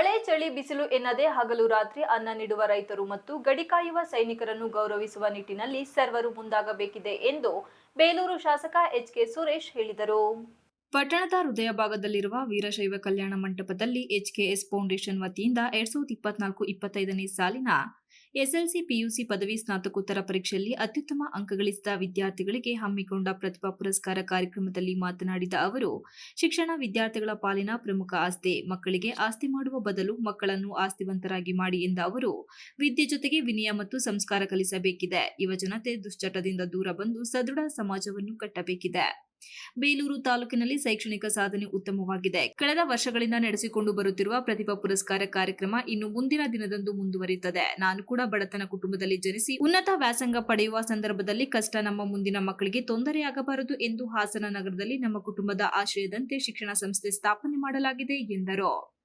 ಮಳೆ, ಚಳಿ, ಬಿಸಿಲು ಎನ್ನದೆ ಹಗಲು ರಾತ್ರಿ ಅನ್ನ ನೀಡುವ ರೈತರು ಮತ್ತು ಗಡಿ ಕಾಯುವ ಸೈನಿಕರನ್ನು ಗೌರವಿಸುವ ನಿಟ್ಟಿನಲ್ಲಿ ಸರ್ವರು ಮುಂದಾಗಬೇಕಿದೆ ಎಂದು ಬೇಲೂರು ಶಾಸಕ ಎಚ್ ಕೆ ಸುರೇಶ್ ಹೇಳಿದರು. ಪಟ್ಟಣದ ಹೃದಯ ಭಾಗದಲ್ಲಿರುವ ವೀರಶೈವ ಕಲ್ಯಾಣ ಮಂಟಪದಲ್ಲಿ ಎಚ್ ಕೆ ಎಸ್ ಫೌಂಡೇಶನ್ ವತಿಯಿಂದ ಎರಡ್ ಸಾವಿರದ ಇಪ್ಪತ್ನಾಲ್ಕು, ಇಪ್ಪತ್ತೈದನೇ ಸಾಲಿನ ಎಸ್ಎಲ್ಸಿ, ಪಿಯುಸಿ ಪದವಿ ಸ್ನಾತಕೋತ್ತರ ಪರೀಕ್ಷೆಯಲ್ಲಿ ಅತ್ಯುತ್ತಮ ಅಂಕಗಳಿಸಿದ ವಿದ್ಯಾರ್ಥಿಗಳಿಗೆ ಹಮ್ಮಿಕೊಂಡ ಪ್ರತಿಭಾ ಪುರಸ್ಕಾರ ಕಾರ್ಯಕ್ರಮದಲ್ಲಿ ಮಾತನಾಡಿದ ಅವರು, ಶಿಕ್ಷಣ ವಿದ್ಯಾರ್ಥಿಗಳ ಪಾಲಿನ ಪ್ರಮುಖ ಆಸ್ತಿ, ಮಕ್ಕಳಿಗೆ ಆಸ್ತಿ ಮಾಡುವ ಬದಲು ಮಕ್ಕಳನ್ನು ಆಸ್ತಿವಂತರಾಗಿ ಮಾಡಿ ಎಂದ ಅವರು, ವಿದ್ಯೆ ಜೊತೆಗೆ ವಿನಯ ಮತ್ತು ಸಂಸ್ಕಾರ ಕಲಿಸಬೇಕಿದೆ. ಯುವಜನತೆ ದುಶ್ಚಟದಿಂದ ದೂರ ಬಂದು ಸದೃಢ ಸಮಾಜವನ್ನು ಕಟ್ಟಬೇಕಿದೆ. ಬೇಲೂರು ತಾಲೂಕಿನಲ್ಲಿ ಶೈಕ್ಷಣಿಕ ಸಾಧನೆ ಉತ್ತಮವಾಗಿದೆ. ಕಳೆದ ವರ್ಷಗಳಿಂದ ನಡೆಸಿಕೊಂಡು ಬರುತ್ತಿರುವ ಪ್ರತಿಭಾ ಪುರಸ್ಕಾರ ಕಾರ್ಯಕ್ರಮ ಇನ್ನು ಮುಂದಿನ ದಿನದಂದು ಮುಂದುವರಿಯುತ್ತದೆ. ನಾನು ಕೂಡ ಬಡತನ ಕುಟುಂಬದಲ್ಲಿ ಜನಿಸಿ ಉನ್ನತ ವ್ಯಾಸಂಗ ಪಡೆಯುವ ಸಂದರ್ಭದಲ್ಲಿ ಕಷ್ಟ ನಮ್ಮ ಮುಂದಿನ ಮಕ್ಕಳಿಗೆ ತೊಂದರೆಯಾಗಬಾರದು ಎಂದು ಹಾಸನ ನಗರದಲ್ಲಿ ನಮ್ಮ ಕುಟುಂಬದ ಆಶಯದಂತೆ ಶಿಕ್ಷಣ ಸಂಸ್ಥೆ ಸ್ಥಾಪನೆ ಮಾಡಲಾಗಿದೆ ಎಂದರು.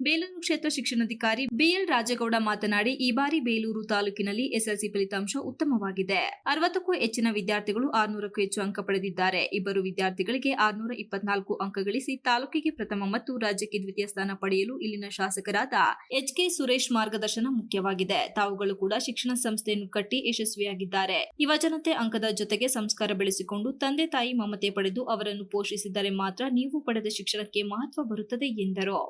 ಬೇಲೂರು ಕ್ಷೇತ್ರ ಶಿಕ್ಷಣಾಧಿಕಾರಿ ಬಿಎಲ್ ರಾಜಗೌಡ ಮಾತನಾಡಿ, ಈ ಬಾರಿ ಬೇಲೂರು ತಾಲೂಕಿನಲ್ಲಿ ಎಸ್ಎಲ್ಸಿ ಫಲಿತಾಂಶ ಉತ್ತಮವಾಗಿದೆ. ಅರವತ್ತಕ್ಕೂ ಹೆಚ್ಚಿನ ವಿದ್ಯಾರ್ಥಿಗಳು ಆರ್ನೂರಕ್ಕೂ ಹೆಚ್ಚು ಅಂಕ ಪಡೆದಿದ್ದಾರೆ. ಇಬ್ಬರು ವಿದ್ಯಾರ್ಥಿಗಳಿಗೆ ಆರ್ನೂರ ಇಪ್ಪತ್ನಾಲ್ಕು ಅಂಕ ಗಳಿಸಿ ತಾಲೂಕಿಗೆ ಪ್ರಥಮ ಮತ್ತು ರಾಜ್ಯಕ್ಕೆ ದ್ವಿತೀಯ ಸ್ಥಾನ ಪಡೆಯಲು ಇಲ್ಲಿನ ಶಾಸಕರಾದ ಎಚ್ ಕೆ ಸುರೇಶ್ ಮಾರ್ಗದರ್ಶನ ಮುಖ್ಯವಾಗಿದೆ. ತಾವುಗಳು ಕೂಡ ಶಿಕ್ಷಣ ಸಂಸ್ಥೆಯನ್ನು ಕಟ್ಟಿ ಯಶಸ್ವಿಯಾಗಿದ್ದಾರೆ. ಯುವ ಜನತೆ ಅಂಕದ ಜೊತೆಗೆ ಸಂಸ್ಕಾರ ಬೆಳೆಸಿಕೊಂಡು ತಂದೆ ತಾಯಿ ಮಮತೆ ಪಡೆದು ಅವರನ್ನು ಪೋಷಿಸಿದರೆ ಮಾತ್ರ ನೀವು ಪಡೆದ ಶಿಕ್ಷಣಕ್ಕೆ ಮಹತ್ವ ಬರುತ್ತದೆ ಎಂದರು.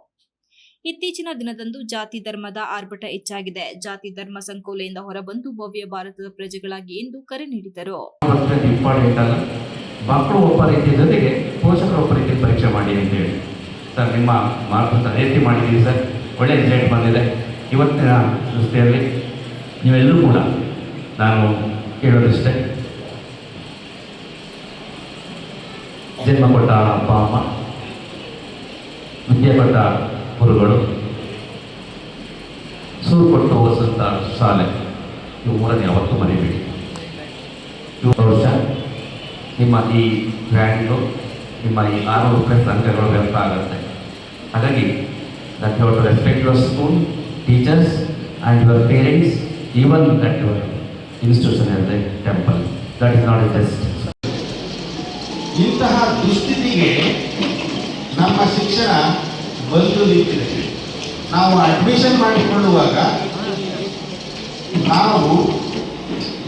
ಇತ್ತೀಚಿನ ದಿನದಂದು ಜಾತಿ ಧರ್ಮದ ಆರ್ಭಟ ಹೆಚ್ಚಾಗಿದೆ. ಜಾತಿ ಧರ್ಮ ಸಂಕೋಲೆಯಿಂದ ಹೊರಬಂದು ಭವ್ಯ ಭಾರತದ ಪ್ರಜೆಗಳಾಗಿ ಎಂದು ಕರೆ ನೀಡಿದರು. ಮಕ್ಕಳು ಒಬ್ಬ ರೀತಿಯ ಜೊತೆಗೆ ಪೋಷಕರು ಒಬ್ಬ ರೀತಿ ಪರೀಕ್ಷೆ ಮಾಡಿ ಅಂತೇಳಿ. ಸರ್, ನಿಮ್ಮ ಮಾರ್ಗದ ರೀತಿ ಮಾಡಿದ್ದೀವಿ ಸರ್. ಒಳ್ಳೆಯ ರಿಸಲ್ಟ್ ಬಂದಿದೆ. ಇವತ್ತಿನ ದೃಷ್ಟಿಯಲ್ಲಿ ನೀವೆಲ್ಲರೂ ಕೂಡ ನಾನು ಕೇಳೋದಿಷ್ಟೇ ಜನ್ಮ ಕೊಟ್ಟ ಅಪ್ಪ, ಅಮ್ಮ, ವಿದ್ಯೆ ಕೊಟ್ಟ ಗುರುಗಳು ಸೂರು ಕೊಟ್ಟು ಓದಿಸಂಥ ಶಾಲೆ. ಇವು ಮೂರನೇ ಯಾವತ್ತೂ ಮರಿಬೇಡಿ. ವರ್ಷ. ನಿಮ್ಮ ಈ ಬ್ರ್ಯಾಂಡು ನಿಮ್ಮ ಈ ಆರುನೂರು ರೂಪಾಯಿ ಸಂಖ್ಯೆಗಳು ವ್ಯರ್ಥ ಆಗುತ್ತೆ. ಹಾಗಾಗಿ that your respect your school teachers and your parents even that your institution ಇರುತ್ತೆ temple that is not a just ಇಂತಹ ದುಸ್ಥಿತಿಗೆ ನಮ್ಮ ಶಿಕ್ಷಣ ಬಂದು ನಿಂತಿದೆ. ನಾವು ಅಡ್ಮಿಷನ್ ಮಾಡಿಕೊಳ್ಳುವಾಗ ನಾವು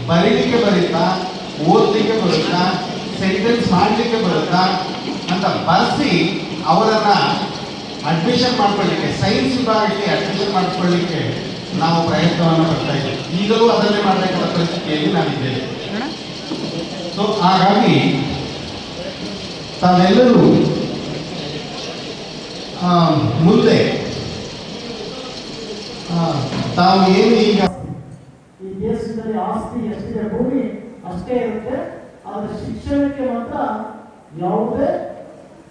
ಬರೀಲಿಕ್ಕೆ ಬರುತ್ತಾ, ಓದಲಿಕ್ಕೆ ಬರುತ್ತಾ ಸೆಂಟೆನ್ಸ್ ಮಾಡಲಿಕ್ಕೆ ಬರುತ್ತಾ ಅಂತ ಬರೆಸಿ ಅವರನ್ನ ಅಡ್ಮಿಷನ್ ಮಾಡ್ಕೊಳ್ಳಿಕ್ಕೆ ಸೈನ್ಸ್ ವಿಭಾಗಕ್ಕೆ ಅಡ್ಮಿಷನ್ ಮಾಡ್ಕೊಳ್ಳಿಕ್ಕೆ ನಾವು ಪ್ರಯತ್ನವನ್ನು ಪಡ್ತಾ ಇದ್ದೇವೆ. ಈಗಲೂ ಅದನ್ನೇ ಮಾಡಬೇಕಾದ ಪರಿಸ್ಥಿತಿಯಲ್ಲಿ ನಾವಿದ್ದೇವೆ. ಸೊ ಹಾಗಾಗಿ ತಾವೆಲ್ಲರೂ ಮುಂದೆ ತಾವು ಏನು ಈಗ ಈ ದೇಶದಲ್ಲಿ ಆಸ್ತಿ ಎಷ್ಟಿದೆ ಭೂಮಿ ಅಷ್ಟೇ ಇರುತ್ತೆ. ಆದರೆ ಶಿಕ್ಷಣಕ್ಕೆ ಮಾತ್ರ ಯಾವುದೇ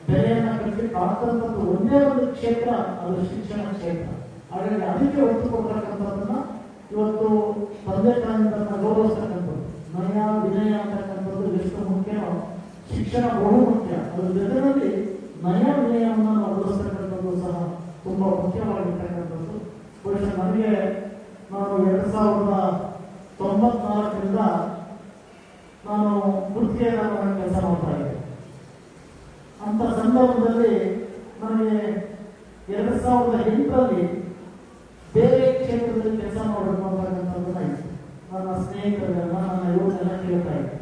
ಬೆಲೆಯನ್ನು ಕಟ್ಟಲಿಕ್ಕೆ ಆಗ್ತಕ್ಕಂಥದ್ದು ಒಂದೇ ಒಂದು ಕ್ಷೇತ್ರ ಅದು ಶಿಕ್ಷಣ ಕ್ಷೇತ್ರ. ಹಾಗಾಗಿ ಅದಕ್ಕೆ ಒತ್ತು ಕೊಡ್ತಕ್ಕಂಥದ್ದನ್ನ ಇವತ್ತು ತಂದೆ ತಾಯಿಯಿಂದ ಗೌರವಿಸ್ತಕ್ಕಂಥದ್ದು. ನಯ ವಿನಯ ಅಂತಕ್ಕಂಥದ್ದು ಎಷ್ಟು ಮುಖ್ಯ ಶಿಕ್ಷಣ ಬಹು ಮುಖ್ಯ ಅದ್ರ ಜೊತೆಯಲ್ಲಿ ನಯ ವಿನಯವನ್ನು ನಾವು ಅಳವಡಿಸ್ತಕ್ಕಂಥದ್ದು ಸಹ ತುಂಬಾ ಮುಖ್ಯವಾಗಿರ್ತಕ್ಕಂಥದ್ದು ಬಹುಶಃ ನನಗೆ ನಾನು ಎರಡು ಸಾವಿರದ ತೊಂಬತ್ನಾಲ್ಕರಿಂದ ನಾನು ಗುತ್ತಿಗೆದಾರನ ಕೆಲಸ ಮಾಡ್ತಾ ಇದ್ದೆ. ಅಂತ ಸಂದರ್ಭದಲ್ಲಿ ನನಗೆ ಎರಡು ಸಾವಿರದ ಎಂಟರಲ್ಲಿ ಬೇರೆ ಕ್ಷೇತ್ರದಲ್ಲಿ ಕೆಲಸ ಮಾಡಬೇಕು ಇತ್ತು. ನನ್ನ ಸ್ನೇಹಿತರೆಲ್ಲ ನನ್ನ ಯುವಕರೆಲ್ಲ ಕೇಳ್ತಾ ಇದ್ದೆ.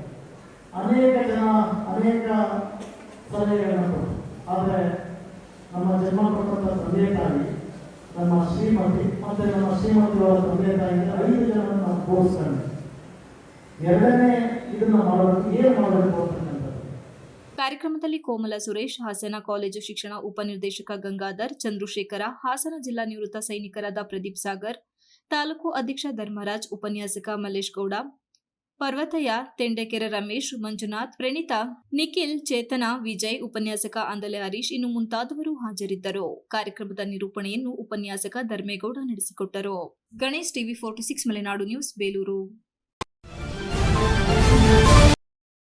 ಅನೇಕ ಜನ, ಅನೇಕ ಸಲಹೆಗಳನ್ನು ಕೊಟ್ಟರು. ಆದರೆ ನಮ್ಮ ಜನ್ಮ ಕೊಟ್ಟಂಥ ತಂದೆ ತಾಯಿ, ನಮ್ಮ ಶ್ರೀಮತಿ ಮತ್ತೆ ನಮ್ಮ ಶ್ರೀಮತಿಯವರ ತಂದೆ ತಾಯಿಗೆ ಐದು ಜನರನ್ನು ನಾವು ಕೂರಿಸ್ಕೊಂಡ್ವಿ ಎರಡನೇ ಇದನ್ನ ಏನು ಮಾಡಬೇಕು ಕಾರ್ಯಕ್ರಮದಲ್ಲಿ ಕೋಮಲ ಸುರೇಶ್, ಹಾಸನ ಕಾಲೇಜು ಶಿಕ್ಷಣ ಉಪನಿರ್ದೇಶಕ ಗಂಗಾಧರ್, ಚಂದ್ರಶೇಖರ, ಹಾಸನ ಜಿಲ್ಲಾ ನಿವೃತ್ತ ಸೈನಿಕರಾದ ಪ್ರದೀಪ್ ಸಾಗರ್, ತಾಲೂಕು ಅಧ್ಯಕ್ಷ ಧರ್ಮರಾಜ್, ಉಪನ್ಯಾಸಕ ಮಲ್ಲೇಶ್ ಗೌಡ, ಪರ್ವತಯ್ಯ, ತೆಂಡೆಕೆರೆ ರಮೇಶ್, ಮಂಜುನಾಥ್, ಪ್ರಣೀತಾ, ನಿಖಿಲ್, ಚೇತನ, ವಿಜಯ್, ಉಪನ್ಯಾಸಕ ಅಂದಲೆ ಹರೀಶ್ ಇನ್ನು ಮುಂತಾದವರು ಹಾಜರಿದ್ದರು. ಕಾರ್ಯಕ್ರಮದ ನಿರೂಪಣೆಯನ್ನು ಉಪನ್ಯಾಸಕ ಧರ್ಮೇಗೌಡ ನಡೆಸಿಕೊಟ್ಟರು. Ganesh TV forty six, Malenadu news, Belur.